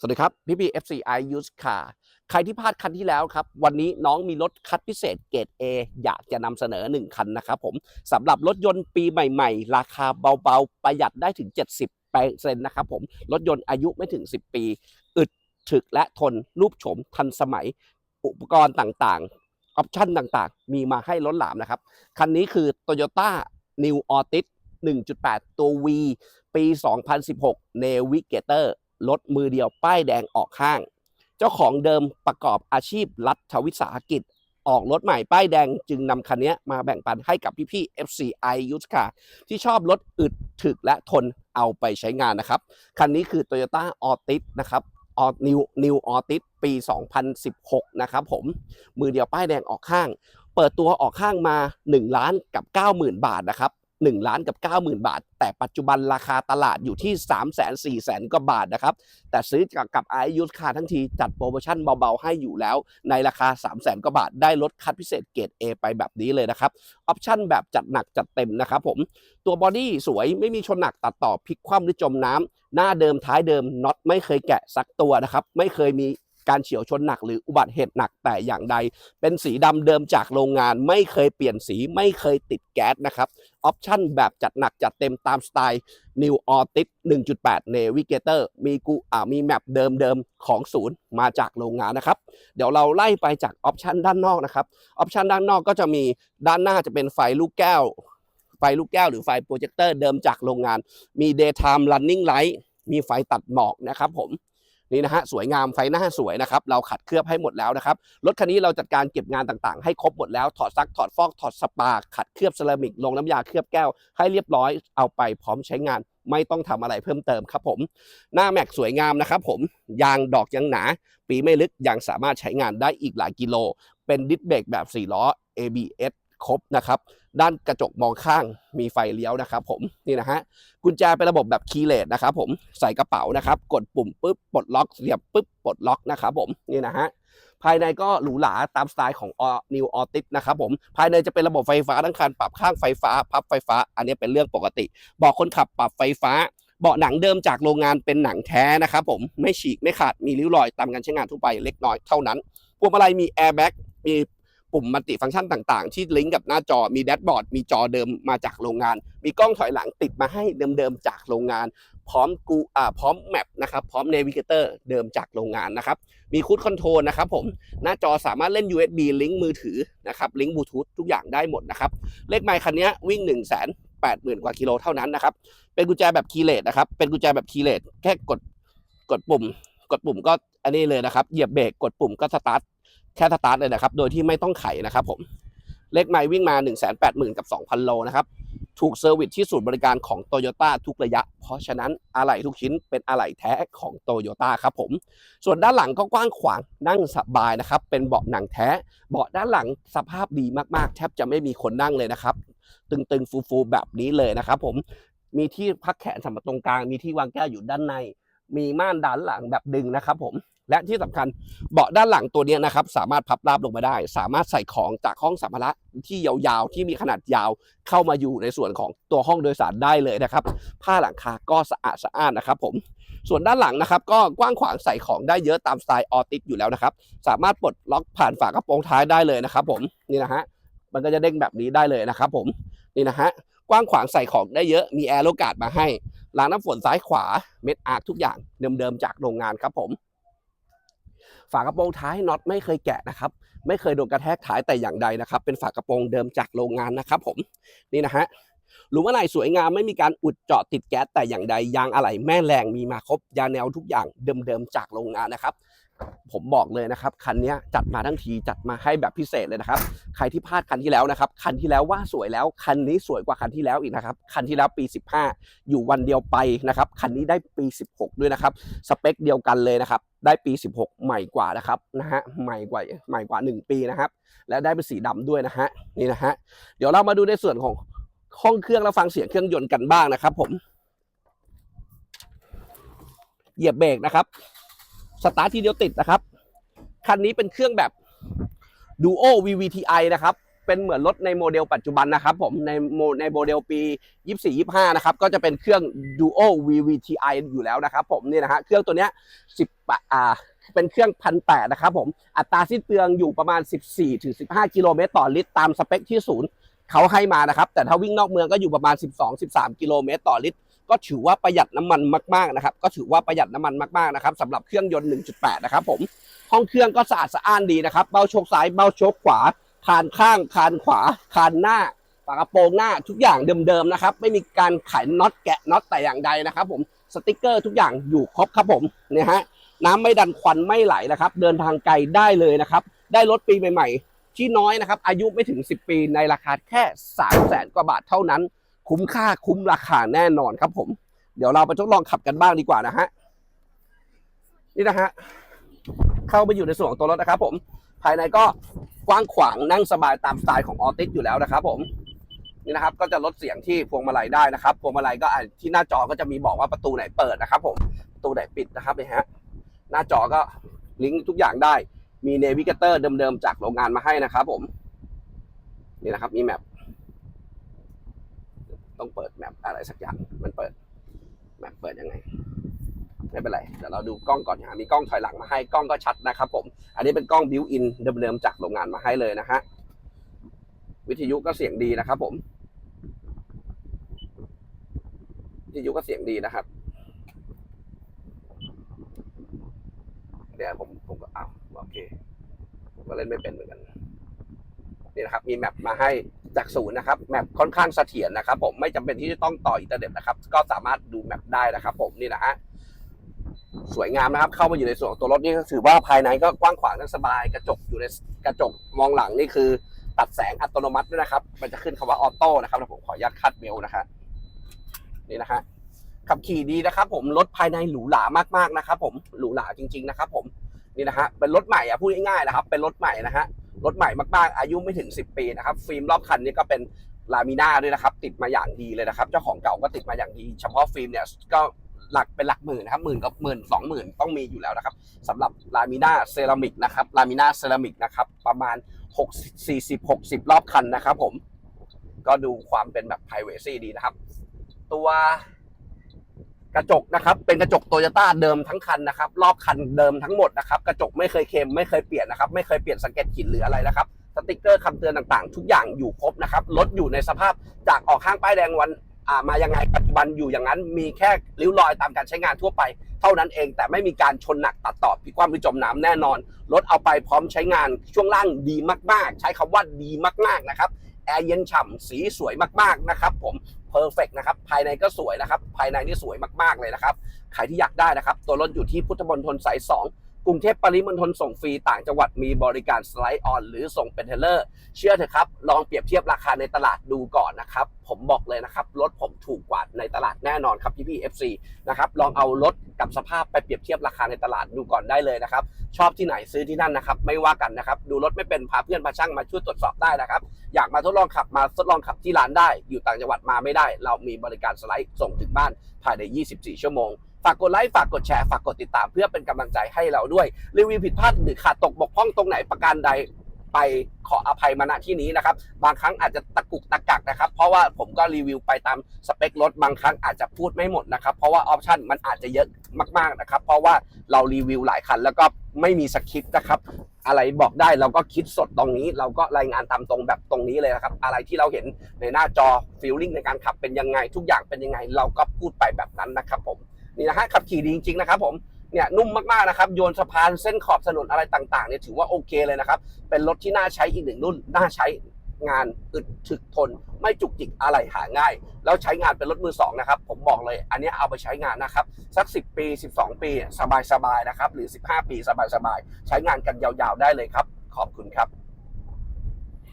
สวัสดีครับ พี่พี FCI Used Car ใครที่พลาดคันที่แล้วครับ วันนี้น้องมีรถคัดพิเศษเกรด A อยากจะนำเสนอ 1 คันนะครับผมสำหรับรถยนต์ปีใหม่ ๆ ราคาเบาๆ ประหยัดได้ถึง 70เปอร์เซ็นต์นะครับผมรถยนต์อายุไม่ถึง 10 ปี อึดถึกและทนรูปโฉมทันสมัย อุปกรณ์ต่างๆออปชั่นต่างๆ มีมาให้ล้นหลามนะครับ คันนี้คือ Toyota New Altis 1.8 ตัว V ปี 2016 Navigator รถมือเดียวป้ายแดงออกข้าง เจ้าของเดิมประกอบอาชีพรัฐวิสาหกิจ ออกรถใหม่ป้ายแดงจึงนำคันนี้มาแบ่งปันให้กับพี่ๆ FCI Used Car ที่ชอบรถอึดถึกและทนเอาไปใช้งานนะครับ คันนี้คือ Toyota Altis นะครับ All New New Altis ปี 2016 นะครับผม มือเดียวป้ายแดงออกข้าง เปิดตัวออกข้างมา 1 ล้านกับ 90,000 บาทนะครับ 1ล้านกับ 90,000 บาท แต่ปัจจุบันราคาตลาดอยู่ที่ 3 4 0 0 0 0กว่าบาทนะครับ แต่ซื้อกับกับไอยูสคาทั้งทีจัดโปรโมชั่นเบาๆ ให้อยู่แล้ว ในราคา 3 0 0 0 0 0กว่าบาท ได้ลดคัดพิเศษเกรด A ไปแบบนี้เลยนะครับ ออปชั่นแบบจัดหนักจัดเต็มนะครับผม ตัวบอดี้สวยไม่มีชนหนักตัดต่อพลิกคว่ำหรือจมน้ำหน้าเดิมท้ายเดิมน็อตไม่เคยแกะสักตัวนะครับไม่เคยมี การเฉียวชนหนักหรืออุบัติเหตุหนักแต่อย่างใด เป็นสีดำเดิมจากโรงงาน ไม่เคยเปลี่ยนสีไม่เคยติดแก๊สนะครับออปชั่นแบบจัดหนักจัดเต็มตามสไตล์ New Altis 1.8 Navigator มีกูอ่ามีแมปเดิมๆ ของศูนย์มาจากโรงงานนะครับ เดี๋ยวเราไล่ไปจากออปชันด้านนอกนะครับออปชันด้านนอกก็จะมีด้านหน้าจะเป็นไฟลูกแก้ว ไฟลูกแก้วหรือไฟโปรเจคเตอร์เดิมจากโรงงาน มี daytime running light มีไฟตัดหมอกนะครับผม นี่นะฮะสวยงามไฟหน้าสวยนะครับเราขัดเคลือบให้หมดแล้วนะครับรถคันนี้เราจัดการเก็บงานต่างๆ ให้ครบหมดแล้วถอดซักถอดฟอกถอดสปาขัดเคลือบเซรามิกลงน้ำยาเคลือบแก้วให้เรียบร้อยเอาไปพร้อมใช้งานไม่ต้องทำอะไรเพิ่มเติมครับผม หน้าแม็กสวยงามนะครับผม ยางดอกยังหนา ปีไม่ลึกยังสามารถใช้งานได้อีกหลายกิโล เป็นดิสเบรกแบบ 4 ล้อ ABS ครบนะครับด้านกระจกมองข้างมีไฟเลี้ยวนะครับ ผมนี่นะฮะกุญแจเป็นระบบแบบคีย์เลสนะครับ ผมใส่กระเป๋านะครับ กดปุ่มปุ๊บปลดล็อกเสียบปุ๊บปลดล็อกนะครับ ผมนี่นะฮะภายในก็หรูหราตามสไตล์ของ All New Altis นะครับผมภายในจะเป็นระบบไฟฟ้าทั้งคันปรับข้างไฟฟ้า พับไฟฟ้า อันนี้เป็นเรื่องปกติเบาะคนขับปรับไฟฟ้าเบาะหนังเดิมจากโรงงานเป็นหนังแท้นะครับผมไม่ฉีกไม่ขาดมีริ้วรอยตามการใช้งานทั่วไปเล็กน้อยเท่านั้นพวงมาลัยมีแอร์แบ็กมี ปุ่มมัลติฟังก์ชันต่างๆ ที่ลิงก์กับหน้าจอมีแดชบอร์ดมีจอเดิมมาจากโรงงาน มีกล้องถอยหลังติดมาให้เดิมๆจากโรงงาน พร้อมกูอ่าพร้อมแมปนะครับพร้อมเนวิเกเตอร์เดิมจากโรงงานนะครับมีคูดคอนโทรลนะครับผมหน้าจอสามารถเล่น USB ลิงก์มือถือนะครับลิงก์บลูทูธทุกอย่างได้หมดนะครับเลขไมค์คันนี้วิ่ง1 8 0 0 0 0กว่ากิโลเท่านั้นนะครับเป็นกุญแจแบบคีเลสนะครับเป็นกุญแจแบบคีเลสแค่กดกดปุ่ม กดปุ่มก็อันนี้เลยนะครับเหยียบเบรกกดปุ่มก็สตาร์ท แค่สตาร์ทเลยนะครับ โดยที่ไม่ต้องไขนะครับผม เลขไมล์วิ่งมา 1 8 0 0 0 0 กับ 2,000 โลนะครับ ถูกเซอร์วิสที่ศูนย์บริการของโตโยต้าทุกระยะ เพราะฉะนั้นอะไหล่ทุกชิ้นเป็นอะไหล่แท้ของโตโยต้าครับผม ส่วนด้านหลังก็กว้างขวางนั่งสบายนะครับ เป็นเบาะหนังแท้ เบาะด้านหลังสภาพดีมากๆ แทบจะไม่มีคนนั่งเลยนะครับ ตึงๆ ฟูๆ แบบนี้เลยนะครับผม มีที่พักแขนสำหรับตรงกลาง มีที่วางแก้วอยู่ด้านใน มีม่านด้านหลังแบบดึงนะครับผม และที่สำคัญเบาะด้านหลังตัวนี้นะครับสามารถพับราบลงมาได้ สามารถใส่ของจากห้องสัมภาระที่ยาวๆ ที่มีขนาดยาวเข้ามาอยู่ในส่วนของตัวห้องโดยสารได้เลยนะครับ ผ้าหลังคาก็สะอาดสะอ้านนะครับ ผมส่วนด้านหลังนะครับ ก็กว้างขวางใส่ของได้เยอะตามสไตล์ออติสอยู่แล้วนะครับ สามารถปลดล็อกผ่านฝากระโปรงท้ายได้เลยนะครับ ผมนี่นะฮะมันก็จะเด้งแบบนี้ได้เลยนะครับ ผมนี่นะฮะกว้างขวางใส่ของได้เยอะมีแอร์โลกาดมาให้ล้างน้ำฝนซ้ายขวาเม็ดอาร์ทุกอย่างเดิมๆจากโรงงานครับผม ฝากระโปรงท้ายน็อตไม่เคยแกะนะครับ ไม่เคยโดนกระแทกท้ายแต่อย่างใดนะครับ เป็นฝากระโปรงเดิมจากโรงงานนะครับผมนี่นะฮะหรือว่าไหนสวยงามไม่มีการอุดเจาะติดแก๊สแต่อย่างใดยางอะไหล่แม่แรงมีมาครบยาแนวทุกอย่างเดิมๆจากโรงงานนะครับ ผมบอกเลยนะครับคันนี้จัดมาทั้งทีจัดมาให้แบบพิเศษเลยนะครับ ใครที่พลาดคันที่แล้วนะครับคันที่แล้วว่าสวยแล้วคันนี้สวยกว่าคันที่แล้วอีกนะครับคันที่แล้วปี 15 อยู่วันเดียวไปนะครับคันนี้ได้ปี 16 ด้วยนะครับสเปคเดียวกันเลยนะครับได้ปี 16 ใหม่กว่านะครับนะฮะใหม่กว่าใหม่กว่า 1 ปีนะครับ และได้เป็นสีดำด้วยนะฮะนี่นะฮะเดี๋ยวเรามาดูในส่วนของห้องเครื่องแล้วฟังเสียงเครื่องยนต์กันบ้างนะครับ ผม เหยียบเบรกนะครับ สตาร์ททีเดียวติดนะครับ คันนี้เป็นเครื่องแบบ Duo VVTi นะครับ เป็นเหมือนรถในโมเดลปัจจุบันนะครับ ผมในโมในโมเดลปี 24 25 นะครับ ก็จะเป็นเครื่อง Duo VVTi อยู่แล้วนะครับ ผมนี่นะฮะเครื่องตัวเนี้ย10อ่าเป็นเครื่องพันแนะครับผมอัตราสิ้นเปลืองอยู่ประมาณ 14ถึง15 กิโลเมตรต่อลิตรตามสเปคที่ศูนย์เขาให้มานะครับ แต่ถ้าวิ่งนอกเมืองก็อยู่ประมาณ 12-13 กิโลเมตรต่อลิตร ก็ถือว่าประหยัดน้ำมันมากๆนะครับ ก็ถือว่าประหยัดน้ำมันมากๆนะครับสำหรับเครื่องยนต์ 1.8 นะครับผม ห้องเครื่องก็สะอาดสะอ้านดีนะครับ เบ้าโชคซ้าย เบ้าโชคขวา คานข้าง คานขวา คานหน้า ฝากระโปรงหน้า ทุกอย่างเดิมๆนะครับ ไม่มีการไขน็อตแกะน็อตแต่อย่างใดนะครับ ผม สติกเกอร์ทุกอย่างอยู่ครบครับผม เนี่ยฮะ น้ำไม่ดันควันไม่ไหลนะครับ เดินทางไกลได้เลยนะครับ ได้รถปีใหม่ ๆ ที่น้อยนะครับ อายุไม่ถึง 10 ปี ในราคาแค่3 0 0แสนกว่าบาทเท่านั้น คุ้มค่าคุ้มราคาแน่นอนครับผม เดี๋ยวเราไปทดลองขับกันบ้างดีกว่านะฮะนี่นะฮะเข้าไปอยู่ในส่วนของตัวรถนะครับผม ภายในก็กว้างขวางนั่งสบายตามสไตล์ของออติสอยู่แล้วนะครับผมนี่นะครับก็จะลดเสียงที่พวงมาลัยได้นะครับพวงมาลัยก็ที่หน้าจอก็จะมีบอกว่าประตูไหนเปิดนะครับ ผมประตูไหนปิดนะครับเนี่ยฮะหน้าจอก็ลิงก์ทุกอย่างได้มีเนวิเกเตอร์เดิมๆจากโรงงานมาให้นะครับผมนี่นะครับมีแมป ต้องเปิดแมปอะไรสักอย่าง มันเปิดแมปเปิดยังไง ไม่เป็นไร เดี๋ยวเราดูกล้องก่อนนะมีกล้องถอยหลังมาให้ กล้องก็ชัดนะครับผม อันนี้เป็นกล้องบิวอินเดิมๆจากโรงงานมาให้เลยนะฮะ วิทยุก็เสียงดีนะครับผม วิทยุก็เสียงดีนะครับ เดี๋ยวผมผมก็เอาโอเค ผมก็เล่นไม่เป็นเหมือนกัน นี่นะครับ มีแมปมาให้ จากศูนย์นะครับแมปค่อนข้างเสถียรนะครับ ผมไม่จำเป็นที่จะต้องต่ออินเทอร์เน็ตนะครับ ก็สามารถดูแมปได้นะครับ ผมนี่นะฮะสวยงามนะครับ เข้ามาอยู่ในส่วนของตัวรถนี่ก็ถือว่าภายในก็กว้างขวางนั่งสบายกระจกอยู่ในกระจกมองหลังนี่คือ ตัดแสงอัตโนมัติด้วยนะครับ มันจะขึ้นคำว่าออโต้นะครับแล้วผมขออนุญาตคัดเบลนะครับนี่นะฮะขับขี่ดีนะครับ ผมรถภายในหรูหรามากๆนะครับ ผมหรูหราจริง ๆ นะครับ ผมนี่นะฮะเป็นรถใหม่อะพูดง่ายๆนะครับ เป็นรถใหม่นะฮะ รถใหม่มากๆ อายุไม่ถึง 10 ปีนะครับ ฟิล์มรอบคันนี้ก็เป็นลามิน่าด้วยนะครับ ติดมาอย่างดีเลยนะครับ เจ้าของเก่าก็ติดมาอย่างดี เฉพาะฟิล์มเนี่ยก็หลักเป็นหลักหมื่นนะครับหมื่นกับหมื่นสองหมื่นต้องมีอยู่แล้วนะครับสำหรับลามิน่าเซรามิกนะครับลามิน่าเซรามิกนะครับประมาณ6 40 60 รอบคันนะครับผมก็ดูความเป็นแบบ p r i เวซีดีนะครับ ตัว กระจกนะครับ เป็นกระจกโตโยต้าเดิมทั้งคันนะครับ รอบคันเดิมทั้งหมดนะครับ กระจกไม่เคยเค็มไม่เคยเปลี่ยนนะครับ ไม่เคยเปลี่ยนสงเก็ตหินหรืออะไรนะครับ สติกเกอร์คำเตือนต่างๆ ทุกอย่างอยู่ครบนะครับ รถอยู่ในสภาพจากออกข้างป้ายแดงวันอ่ามายังไงปัจจุบันอยู่อย่างนั้น มีแค่ริ้วรอยตามการใช้งานทั่วไป เท่านั้นเอง แต่ไม่มีการชนหนักตัดต่อพิความพิจมน้ำแน่นอน รถเอาไปพร้อมใช้งานช่วงล่างดีมากๆ ใช้คำว่าดีมากๆนะครับ แอร์เย็นฉ่ำสีสวยมากๆนะครับผมเพอร์เฟกนะครับภายในก็สวยนะครับ ภายในนี่สวยมากๆเลยนะครับใครที่อยากได้นะครับ ตัวรถอยู่ที่พุทธมณฑลสาย2 กรุงเทพปริมณฑลส่งฟรีต่างจังหวัดมีบริการสไลด์ออนหรือส่งเป็นเทเลอร์ เชื่อเถอะครับ ลองเปรียบเทียบราคาในตลาดดูก่อนนะครับ ผมบอกเลยนะครับ รถผมถูกกว่าในตลาดแน่นอนครับพี่พี่ๆ FC นะครับลองเอารถกับสภาพไปเปรียบเทียบราคาในตลาดดูก่อนได้เลยนะครับ ชอบที่ไหนซื้อที่นั่นนะครับ ไม่ว่ากันนะครับ ดูรถไม่เป็นพาเพื่อนพาช่างมาช่วยตรวจสอบได้นะครับ อยากมาทดลองขับมาทดลองขับที่ร้านได้ อยู่ต่างจังหวัดมาไม่ได้ เรามีบริการสไลด์ส่งถึงบ้านภายใน 24 ชั่วโมง ฝากกดไลค์ฝากกดแชร์ฝากกดติดตามเพื่อเป็นกำลังใจให้เราด้วย รีวิวผิดพลาดหรือขาดตกบกพร่องตรงไหนประการใดไปขออภัยมาณที่นี้นะครับ บางครั้งอาจจะตะกุกตะกักนะครับ เพราะว่าผมก็รีวิวไปตามสเปครถบางครั้งอาจจะพูดไม่หมดนะครับ เพราะว่าออปชันมันอาจจะเยอะมากๆนะครับ เพราะว่าเรารีวิวหลายคัน แล้วก็ไม่มีสคริปต์นะครับ อะไรบอกได้เราก็คิดสดตรงนี้ เราก็รายงานตามตรงแบบตรงนี้เลยนะครับ อะไรที่เราเห็นในหน้าจอฟีลลิ่งในการขับเป็นยังไงทุกอย่างเป็นยังไง เราก็พูดไปแบบนั้นนะครับผม นี่นะฮะขับขี่ดีจริงๆนะครับผมเนี่ยนุ่มมากๆนะครับโยนสะพานเส้นขอบถนนอะไรต่างๆเนี่ยถือว่าโอเคเลยนะครับ เป็นรถที่น่าใช้อีกหนึ่งรุ่นน่าใช้งานอึดถึกทน ไม่จุกจิกอะไรหาง่าย แล้วใช้งานเป็นรถมือสองนะครับผมบอกเลย อันนี้เอาไปใช้งานนะครับ สัก 10 ปี 12 ปี สบายๆนะครับ หรือ 15 ปีสบายๆใช้งานกันยาวๆได้เลยครับ ขอบคุณครับ